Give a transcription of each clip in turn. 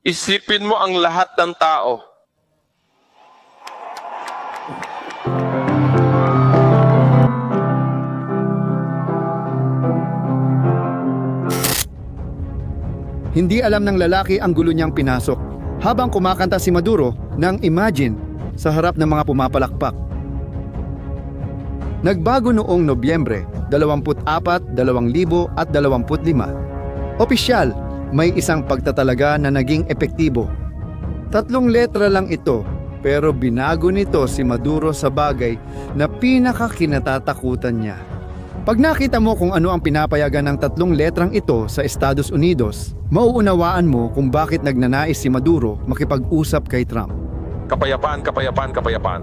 Isipin mo ang lahat ng tao. Hindi alam ng lalaki ang gulo niyang pinasok habang kumakanta si Maduro ng Imagine sa harap ng mga pumapalakpak. Nagbago noong Nobyembre 24, 2025. Opisyal, may isang pagtatalaga na naging epektibo. Tatlong letra lang ito pero binago nito si Maduro sa bagay na pinakakinatatakutan niya. Pag nakita mo kung ano ang pinapayagan ng tatlong letrang ito sa Estados Unidos, mauunawaan mo kung bakit nagnanais si Maduro makipag-usap kay Trump. Kapayapaan, kapayapaan, kapayapaan.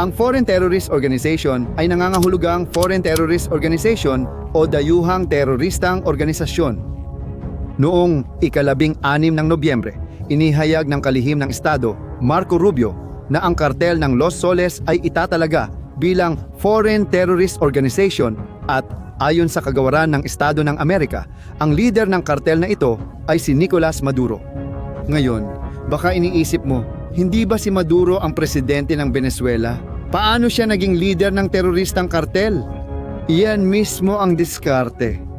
Ang Foreign Terrorist Organization ay nangangahulugang Foreign Terrorist Organization o dayuhang teroristang organisasyon. Noong ikalabing anim ng Nobyembre, inihayag ng kalihim ng Estado, Marco Rubio, na ang kartel ng Los Soles ay itatalaga bilang Foreign Terrorist Organization at ayon sa kagawaran ng Estado ng Amerika, ang leader ng kartel na ito ay si Nicolas Maduro. Ngayon, baka iniisip mo, hindi ba si Maduro ang presidente ng Venezuela? Paano siya naging leader ng teroristang kartel? Iyan mismo ang diskarte.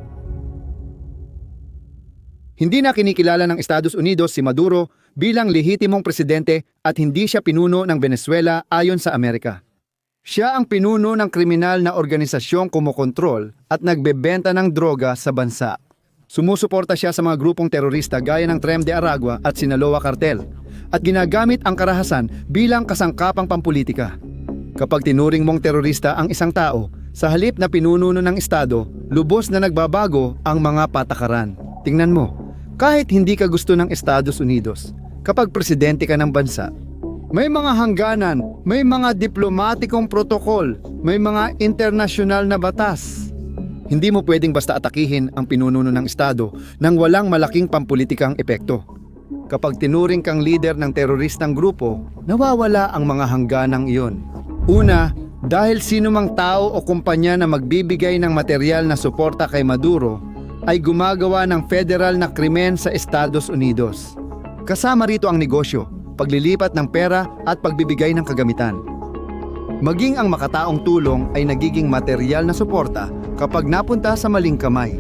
Hindi na kinikilala ng Estados Unidos si Maduro bilang lehitimong presidente at hindi siya pinuno ng Venezuela ayon sa Amerika. Siya ang pinuno ng kriminal na organisasyong kumokontrol at nagbebenta ng droga sa bansa. Sumusuporta siya sa mga grupong terorista gaya ng Trem de Aragua at Sinaloa Cartel at ginagamit ang karahasan bilang kasangkapang pampolitika. Kapag tinuring mong terorista ang isang tao, sa halip na pinununo ng Estado, lubos na nagbabago ang mga patakaran. Tingnan mo, kahit hindi ka gusto ng Estados Unidos, kapag presidente ka ng bansa, may mga hangganan, may mga diplomatikong protokol, may mga internasyonal na batas. Hindi mo pwedeng basta atakihin ang pinununo ng Estado nang walang malaking pampulitikang epekto. Kapag tinuring kang leader ng teroristang grupo, nawawala ang mga hangganang iyon. Una, dahil sino mang tao o kumpanya na magbibigay ng material na suporta kay Maduro ay gumagawa ng federal na krimen sa Estados Unidos. Kasama rito ang negosyo, paglilipat ng pera at pagbibigay ng kagamitan. Maging ang makataong tulong ay nagiging material na suporta kapag napunta sa maling kamay.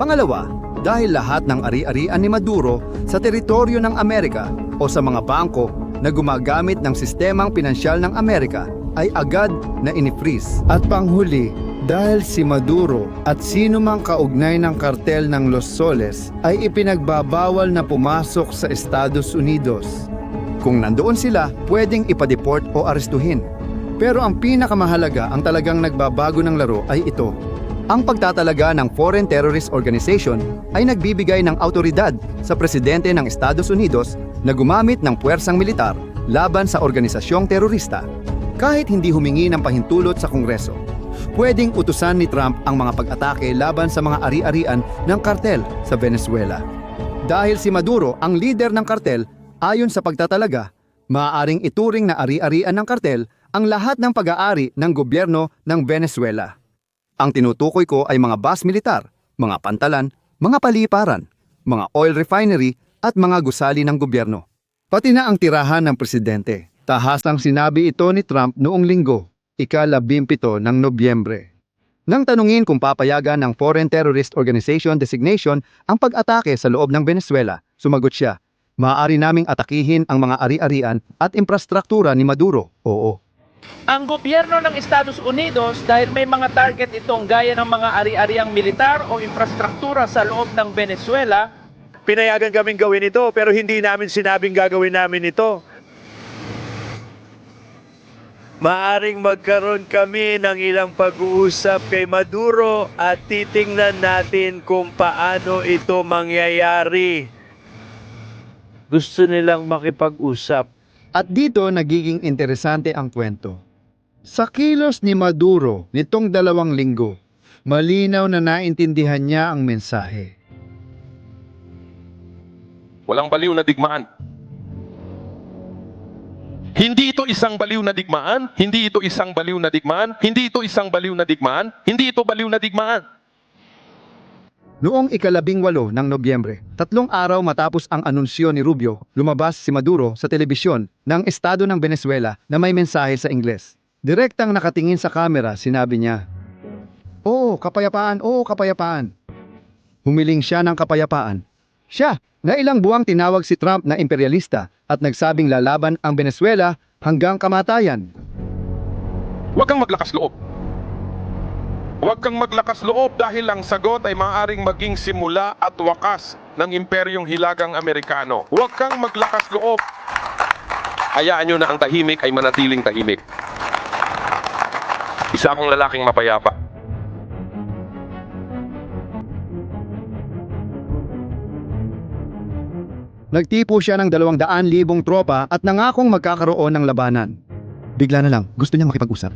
Pangalawa, dahil lahat ng ari-arian ni Maduro sa teritoryo ng Amerika o sa mga bangko na gumagamit ng sistemang pinansyal ng Amerika ay agad na inifreeze. At panghuli, dahil si Maduro at sino mang kaugnay ng kartel ng Los Soles ay ipinagbabawal na pumasok sa Estados Unidos. Kung nandoon sila, pwedeng ipadeport o arestuhin. Pero ang pinakamahalaga ang talagang nagbabago ng laro ay ito. Ang pagtatalaga ng Foreign Terrorist Organization ay nagbibigay ng autoridad sa presidente ng Estados Unidos na gumamit ng puwersang militar laban sa organisasyong terorista kahit hindi humingi ng pahintulot sa Kongreso. Pwedeng utusan ni Trump ang mga pag-atake laban sa mga ari-arian ng kartel sa Venezuela. Dahil si Maduro ang leader ng kartel, ayon sa pagtatalaga, maaaring ituring na ari-arian ng kartel ang lahat ng pag-aari ng gobyerno ng Venezuela. Ang tinutukoy ko ay mga bas militar, mga pantalan, mga paliparan, mga oil refinery at mga gusali ng gobyerno. Pati na ang tirahan ng presidente. Tahasang sinabi ito ni Trump noong linggo, ikalabimpito ng Nobyembre. Nang tanungin kung papayagan ng Foreign Terrorist Organization designation ang pag-atake sa loob ng Venezuela, sumagot siya, maaari naming atakihin ang mga ari-arian at infrastruktura ni Maduro. Oo. ang gobyerno ng Estados Unidos dahil may mga target itong gaya ng mga ari-ariang militar o infrastruktura sa loob ng Venezuela, Pinayagan kaming gawin ito pero hindi namin sinabing gagawin namin ito. Maaring magkaroon kami ng ilang pag-uusap kay Maduro at titingnan natin kung paano ito mangyayari. Gusto nilang makipag-usap. At dito nagiging interesante ang kwento. Sa kilos ni Maduro nitong dalawang linggo, malinaw na naintindihan niya ang mensahe. Walang baliw na digmaan. Hindi ito isang baliw na digmaan, hindi ito isang baliw na digmaan, hindi ito isang baliw na digmaan, hindi ito baliw na digmaan. Noong ikalabing walo ng Nobyembre, tatlong araw matapos ang anunsyo ni Rubio, lumabas si Maduro sa telebisyon ng Estado ng Venezuela na may mensahe sa Ingles. Direktang nakatingin sa kamera, sinabi niya, Oo, kapayapaan, oo, kapayapaan. Humiling siya ng kapayapaan. Siya, na ilang buwang tinawag si Trump na imperialista at nagsabing lalaban ang Venezuela hanggang kamatayan. Huwag kang maglakas loob. Huwag kang maglakas loob dahil ang sagot ay maaaring maging simula at wakas ng imperyong hilagang Amerikano. Huwag kang maglakas loob. Hayaan nyo na ang tahimik ay manatiling tahimik. Isa akong lalaking mapayapa. Nagtipo siya ng dalawang daan libong tropa at nangakong magkakaroon ng labanan. Bigla na lang, gusto niyang makipag-usap.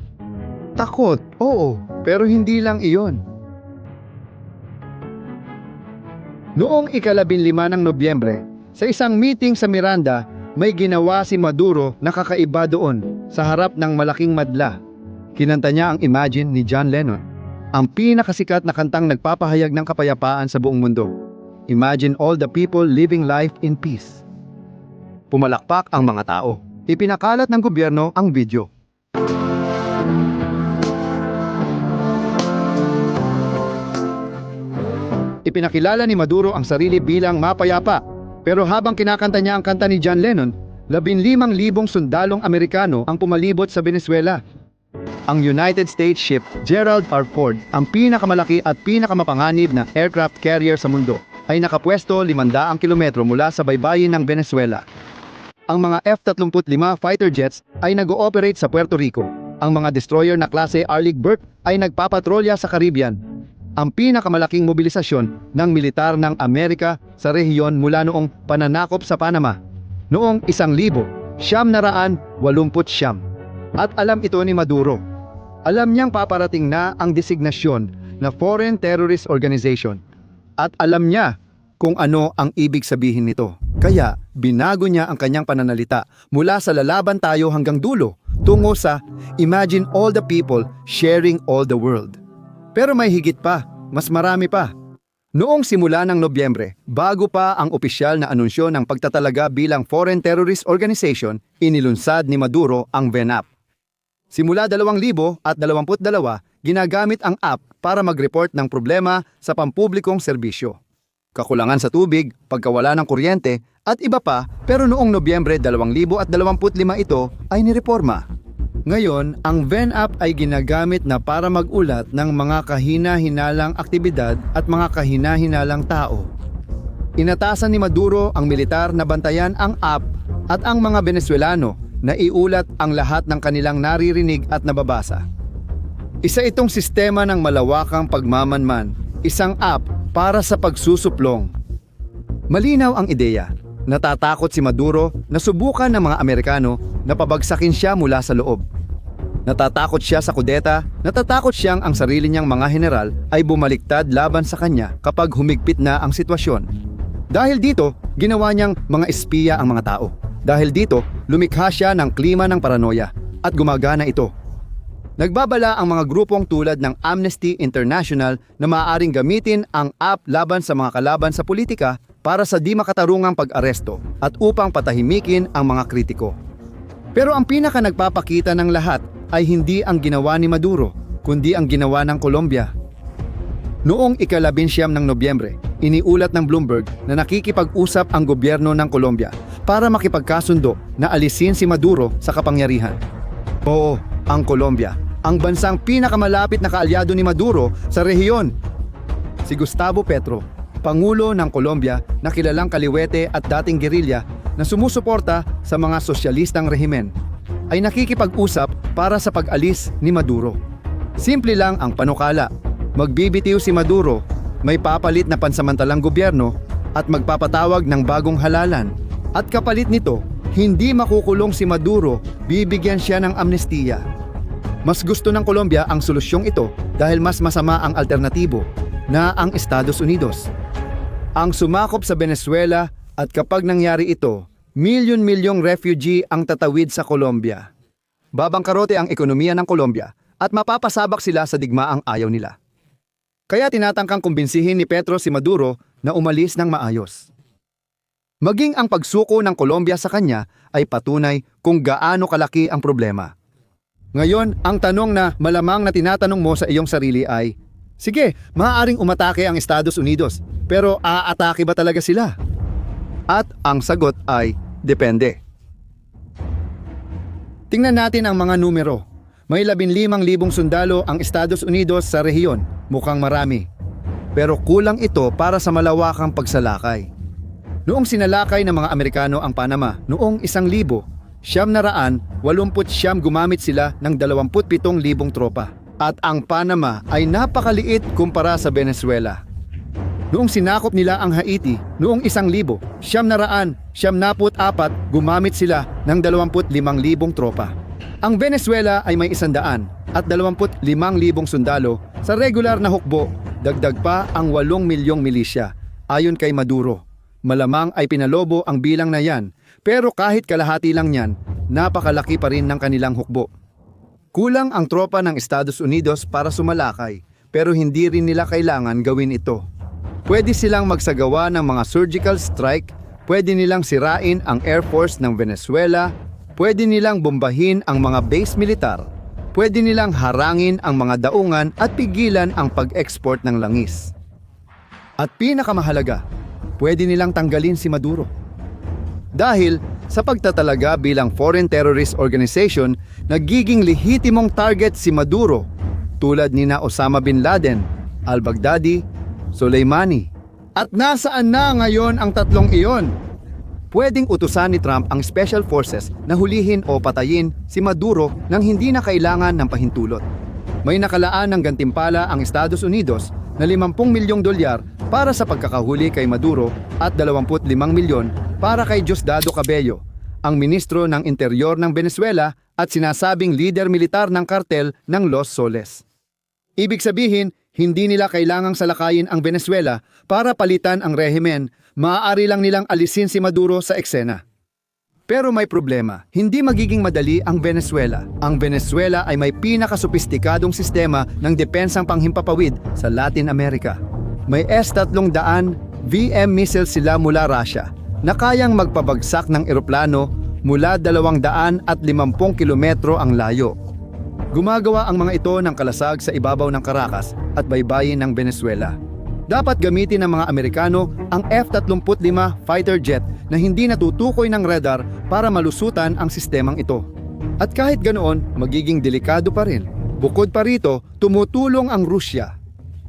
Takot, oo, pero hindi lang iyon. Noong ikalabing lima ng Nobyembre, sa isang meeting sa Miranda, may ginawa si Maduro na kakaiba doon sa harap ng malaking madla. Kinanta niya ang Imagine ni John Lennon, ang pinakasikat na kantang nagpapahayag ng kapayapaan sa buong mundo. Imagine all the people living life in peace. Pumalakpak ang mga tao. Ipinakalat ng gobyerno ang video. Ipinakilala ni Maduro ang sarili bilang mapayapa. Pero habang kinakanta niya ang kanta ni John Lennon, labinlimang libong sundalong Amerikano ang pumalibot sa Venezuela. Ang United States ship Gerald R. Ford, ang pinakamalaki at pinakamapanganib na aircraft carrier sa mundo, ay nakapwesto 500 kilometro mula sa baybayin ng Venezuela. Ang mga F-35 fighter jets ay nag-ooperate sa Puerto Rico. Ang mga destroyer na klase Arleigh Burke ay nagpapatrolya sa Caribbean. Ang pinakamalaking mobilisasyon ng militar ng Amerika sa rehiyon mula noong pananakop sa Panama. Noong isang libo, siyam na raan, walumput siyam. At alam ito ni Maduro. Alam niyang paparating na ang designasyon na Foreign Terrorist Organization. At alam niya kung ano ang ibig sabihin nito. Kaya binago niya ang kanyang pananalita mula sa lalaban tayo hanggang dulo tungo sa imagine all the people sharing all the world. Pero may higit pa, mas marami pa. Noong simula ng Nobyembre, bago pa ang opisyal na anunsyo ng pagtatalaga bilang Foreign Terrorist Organization, inilunsad ni Maduro ang VENAP. Simula 2022, ginagamit ang app para mag-report ng problema sa pampublikong serbisyo. Kakulangan sa tubig, pagkawala ng kuryente, at iba pa pero noong Nobyembre 2025 ito ay nireforma. Ngayon, ang VEN app ay ginagamit na para mag-ulat ng mga kahina-hinalang aktibidad at mga kahina-hinalang tao. Inatasan ni Maduro ang militar na bantayan ang app at ang mga Venezuelano na iulat ang lahat ng kanilang naririnig at nababasa. Isa itong sistema ng malawakang pagmamanman, isang app para sa pagsusuplong. Malinaw ang ideya. Natatakot si Maduro na subukan ng mga Amerikano na pabagsakin siya mula sa loob. Natatakot siya sa kudeta, natatakot siyang ang sarili niyang mga general ay bumaliktad laban sa kanya kapag humigpit na ang sitwasyon. Dahil dito, ginawa niyang mga espiya ang mga tao. Dahil dito, lumikha siya ng klima ng paranoia at gumagana ito. Nagbabala ang mga grupong tulad ng Amnesty International na maaaring gamitin ang app laban sa mga kalaban sa politika para sa di makatarungang pag-aresto at upang patahimikin ang mga kritiko. Pero ang pinaka nagpapakita ng lahat ay hindi ang ginawa ni Maduro, kundi ang ginawa ng Colombia. Noong ikalabinsyam ng Nobyembre, iniulat ng Bloomberg na nakikipag-usap ang gobyerno ng Colombia para makipagkasundo na alisin si Maduro sa kapangyarihan. Oo, ang Colombia, ang bansang pinakamalapit na kaalyado ni Maduro sa rehiyon. Si Gustavo Petro, Pangulo ng Colombia na kilalang kaliwete at dating gerilya na sumusuporta sa mga sosyalistang rehimen, ay nakikipag-usap para sa pag-alis ni Maduro. Simple lang ang panukala. Magbibitiw si Maduro, may papalit na pansamantalang gobyerno at magpapatawag ng bagong halalan. At kapalit nito, hindi makukulong si Maduro, bibigyan siya ng amnestiya. Mas gusto ng Colombia ang solusyong ito dahil mas masama ang alternatibo na ang Estados Unidos. Ang sumakop sa Venezuela at kapag nangyari ito, milyon-milyong refugee ang tatawid sa Colombia. Babangkarote ang ekonomiya ng Colombia at mapapasabak sila sa digmaang ayaw nila. Kaya tinatangkang kumbinsihin ni Petro si Maduro na umalis ng maayos. Maging ang pagsuko ng Colombia sa kanya ay patunay kung gaano kalaki ang problema. Ngayon, ang tanong na malamang na tinatanong mo sa iyong sarili ay, Sige, maaaring umatake ang Estados Unidos, pero aatake ba talaga sila? At ang sagot ay, depende. Tingnan natin ang mga numero. May 15,000 sundalo ang Estados Unidos sa rehiyon, mukhang marami. Pero kulang ito para sa malawakang pagsalakay. Noong sinalakay ng mga Amerikano ang Panama noong 1,000, siyam na raan, 80 siyam gumamit sila ng 27,000 tropa. At ang Panama ay napakaliit kumpara sa Venezuela. Noong sinakop nila ang Haiti, noong 1,000, siyam na raan, siyam naput apat, gumamit sila ng 25,000 tropa. Ang Venezuela ay may isandaan at 25,000 sundalo sa regular na hukbo, dagdag pa ang 8 milyong milisya. Ayon kay Maduro, malamang ay pinalobo ang bilang na yan, pero kahit kalahati lang yan, napakalaki pa rin ng kanilang hukbo. Kulang ang tropa ng Estados Unidos para sumalakay, pero hindi rin nila kailangan gawin ito. Pwede silang magsagawa ng mga surgical strike, pwede nilang sirain ang Air Force ng Venezuela, pwede nilang bombahin ang mga base militar, pwede nilang harangin ang mga daungan at pigilan ang pag-export ng langis. At pinakamahalaga, pwede nilang tanggalin si Maduro. Dahil sa pagtatalaga bilang foreign terrorist organization, nagiging lehitimong target si Maduro tulad ni na Osama Bin Laden, al-Baghdadi, Soleimani. At nasaan na ngayon ang tatlong iyon? Pwedeng utusan ni Trump ang special forces na hulihin o patayin si Maduro nang hindi na kailangan ng pahintulot. May nakalaan ng gantimpala ang Estados Unidos na 50 milyong dolyar para sa pagkakahuli kay Maduro at 25 milyon para kay Diosdado Cabello, ang ministro ng Interior ng Venezuela at sinasabing leader militar ng kartel ng Los Soles. Ibig sabihin, hindi nila kailangang salakayin ang Venezuela para palitan ang rehimen, maaari lang nilang alisin si Maduro sa eksena. Pero may problema, hindi magiging madali ang Venezuela. Ang Venezuela ay may pinakasopistikadong sistema ng depensang panghimpapawid sa Latin America. May S-300 VM missiles sila mula Russia na kayang magpabagsak ng eroplano mula 250 kilometro ang layo. Gumagawa ang mga ito ng kalasag sa ibabaw ng Caracas at baybayin ng Venezuela. Dapat gamitin ng mga Amerikano ang F-35 fighter jet na hindi natutukoy ng radar para malusutan ang sistemang ito. At kahit ganoon, magiging delikado pa rin. Bukod pa rito, tumutulong ang Rusya.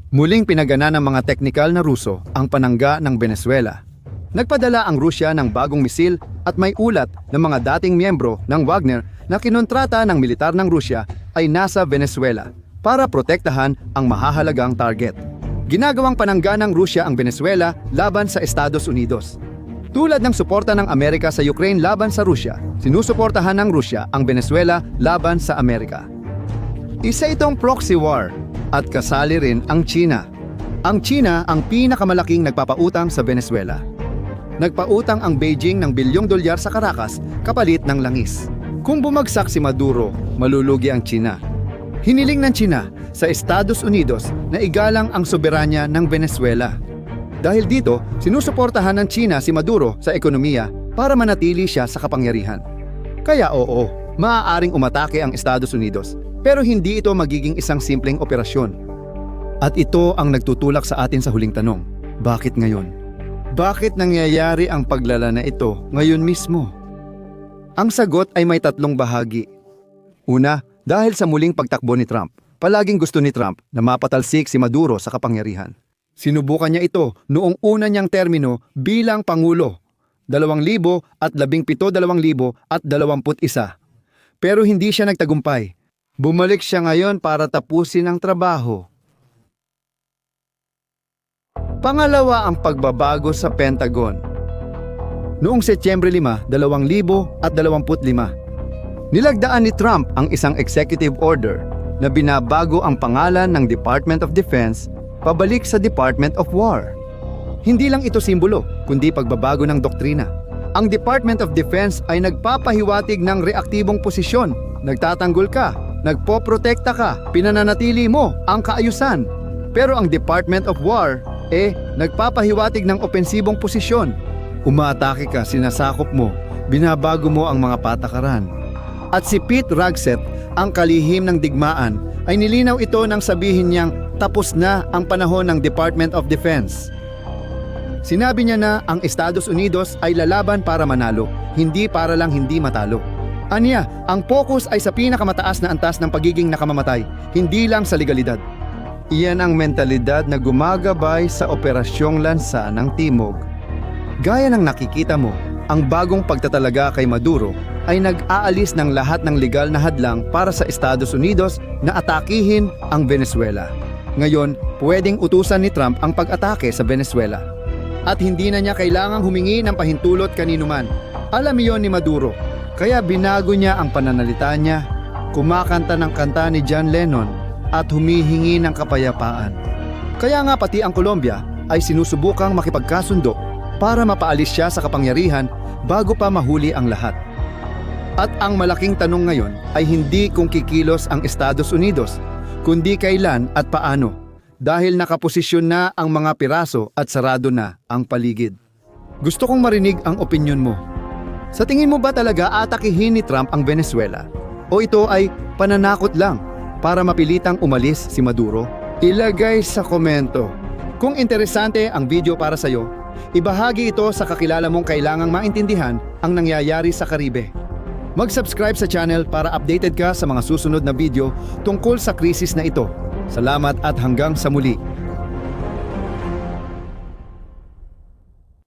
Muling pinagana ng mga teknikal na Ruso ang panangga ng Venezuela. Nagpadala ang Rusya ng bagong misil at may ulat ng mga dating miyembro ng Wagner na kinontrata ng militar ng Rusya ay nasa Venezuela para protektahan ang mahahalagang target. Ginagawang panangga ng Rusya ang Venezuela laban sa Estados Unidos. Tulad ng suporta ng Amerika sa Ukraine laban sa Rusya, sinusuportahan ng Rusya ang Venezuela laban sa Amerika. Isa itong proxy war at kasali rin ang China. Ang China ang pinakamalaking nagpapautang sa Venezuela. Nagpautang ang Beijing ng bilyong dolyar sa Caracas kapalit ng langis. Kung bumagsak si Maduro, malulugi ang China. Hiniling ng China sa Estados Unidos na igalang ang soberanya ng Venezuela. Dahil dito, sinusuportahan ng China si Maduro sa ekonomiya para manatili siya sa kapangyarihan. Kaya oo, maaaring umatake ang Estados Unidos, pero hindi ito magiging isang simpleng operasyon. At ito ang nagtutulak sa atin sa huling tanong, bakit ngayon? Bakit nangyayari ang paglala na ito ngayon mismo? Ang sagot ay may tatlong bahagi. Una, dahil sa muling pagtakbo ni Trump, palaging gusto ni Trump na mapatalsik si Maduro sa kapangyarihan. Sinubukan niya ito noong una niyang termino bilang Pangulo, 2000 at 17 2000 at 21. Pero hindi siya nagtagumpay. Bumalik siya ngayon para tapusin ang trabaho. Pangalawa ang pagbabago sa Pentagon. Noong Setyembre 5, 2025, nilagdaan ni Trump ang isang executive order na binabago ang pangalan ng Department of Defense pabalik sa Department of War. Hindi lang ito simbolo, kundi pagbabago ng doktrina. Ang Department of Defense ay nagpapahiwatig ng reaktibong posisyon. Nagtatanggol ka, nagpoprotekta ka, pinananatili mo ang kaayusan. Pero ang Department of War, eh, nagpapahiwatig ng opensibong posisyon. Umaatake ka, sinasakop mo, binabago mo ang mga patakaran. At si Pete Ragsett, ang kalihim ng digmaan, ay nilinaw ito nang sabihin niyang tapos na ang panahon ng Department of Defense. Sinabi niya na ang Estados Unidos ay lalaban para manalo, hindi para lang hindi matalo. Aniya, ang focus ay sa pinakamataas na antas ng pagiging nakamamatay, hindi lang sa legalidad. Iyan ang mentalidad na gumagabay sa operasyong lansa ng Timog. Gaya ng nakikita mo, ang bagong pagtatalaga kay Maduro ay nag-aalis ng lahat ng legal na hadlang para sa Estados Unidos na atakihin ang Venezuela. Ngayon, pwedeng utusan ni Trump ang pag-atake sa Venezuela. At hindi na niya kailangang humingi ng pahintulot kaninuman. Alam iyon ni Maduro, kaya binago niya ang pananalita niya, kumakanta ng kanta ni John Lennon at humihingi ng kapayapaan. Kaya nga pati ang Colombia ay sinusubukang makipagkasundo para mapaalis siya sa kapangyarihan bago pa mahuli ang lahat. At ang malaking tanong ngayon ay hindi kung kikilos ang Estados Unidos, kundi kailan at paano. Dahil nakaposisyon na ang mga piraso at sarado na ang paligid. Gusto kong marinig ang opinyon mo. Sa tingin mo ba talaga atakihin ni Trump ang Venezuela? O ito ay pananakot lang para mapilitang umalis si Maduro? Ilagay sa komento. Kung interesante ang video para sa iyo, ibahagi ito sa kakilala mong kailangang maintindihan ang nangyayari sa Karibe. Mag-subscribe sa channel para updated ka sa mga susunod na video tungkol sa krisis na ito. Salamat at hanggang sa muli.